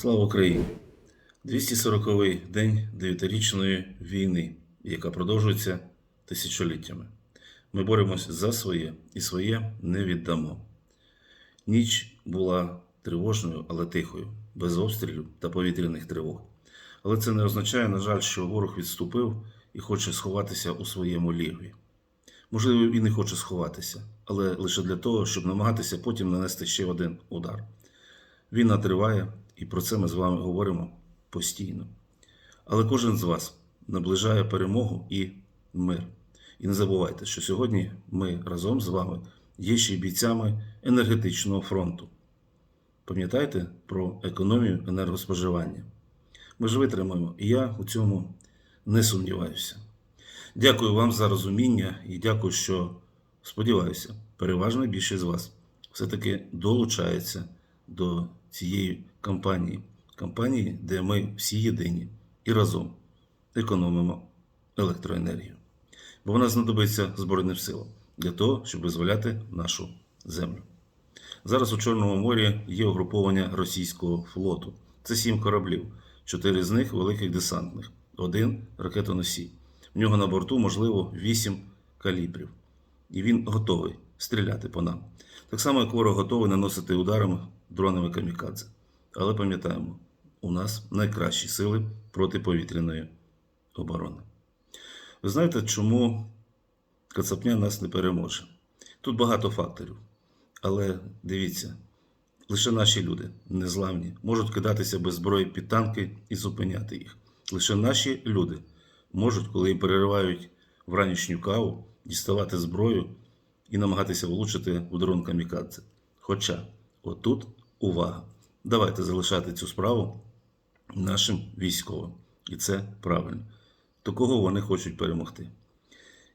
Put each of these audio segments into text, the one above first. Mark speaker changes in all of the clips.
Speaker 1: Слава Україні! 240-й день дев'ятирічної війни, яка продовжується тисячоліттями. Ми боремось за своє і своє не віддамо. Ніч була тривожною, але тихою, без обстрілів та повітряних тривог. Але це не означає, на жаль, що ворог відступив і хоче сховатися у своєму лігві. Можливо, і не хоче сховатися, але лише для того, щоб намагатися потім нанести ще один удар. Війна триває, і про це ми з вами говоримо постійно. Але кожен з вас наближає перемогу і мир. І не забувайте, що сьогодні ми разом з вами є ще й бійцями енергетичного фронту. Пам'ятайте про економію енергоспоживання. Ми ж витримаємо, і я у цьому не сумніваюся. Дякую вам за розуміння і дякую, що сподіваюся, переважна більшість з вас все-таки долучається до цієї кампанії, кампанії, де ми всі єдині і разом економимо електроенергію. Бо вона знадобиться Збройним силам для того, щоб визволяти нашу землю. Зараз у Чорному морі є угруповання російського флоту. Це сім кораблів, чотири з них великих десантних, один ракетоносій. В нього на борту, можливо, вісім калібрів. І він готовий стріляти по нам. Так само, як ворог готовий наносити ударами дронами камікадзе. Але пам'ятаємо, у нас найкращі сили протиповітряної оборони. Ви знаєте, чому Кацапня нас не переможе? Тут багато факторів. Але дивіться, лише наші люди, незламні, можуть кидатися без зброї під танки і зупиняти їх. Лише наші люди можуть, коли їм переривають вранішню каву, діставати зброю і намагатися влучити в дрон камікадзе. Хоча, отут увага. Давайте залишати цю справу нашим військовим. І це правильно. До кого вони хочуть перемогти.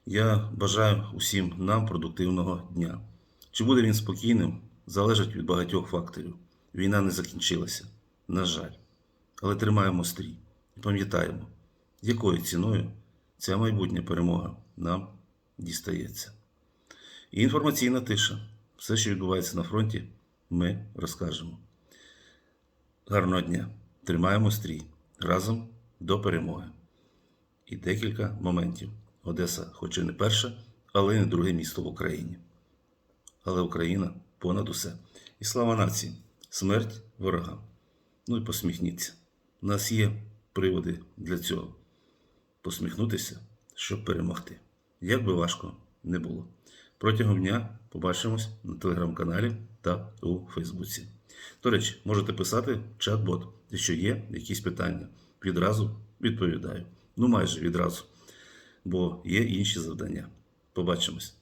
Speaker 1: Я бажаю усім нам продуктивного дня. Чи буде він спокійним, залежить від багатьох факторів. Війна не закінчилася, на жаль. Але тримаємо стрій і пам'ятаємо, якою ціною ця майбутня перемога нам дістається. І інформаційна тиша. Все, що відбувається на фронті, ми розкажемо. Гарного дня! Тримаємо стрій разом до перемоги. І декілька моментів. Одеса, хоч і не перше, але й не друге місто в Україні. Але Україна понад усе. І слава нації, смерть ворогам. Ну і посміхніться. У нас є приводи для цього. Посміхнутися, щоб перемогти. Як би важко не було. Протягом дня побачимось на телеграм-каналі та у Фейсбуці. До речі, можете писати чат-бот, якщо є якісь питання. Відразу відповідаю. Ну майже відразу. Бо є інші завдання. Побачимось.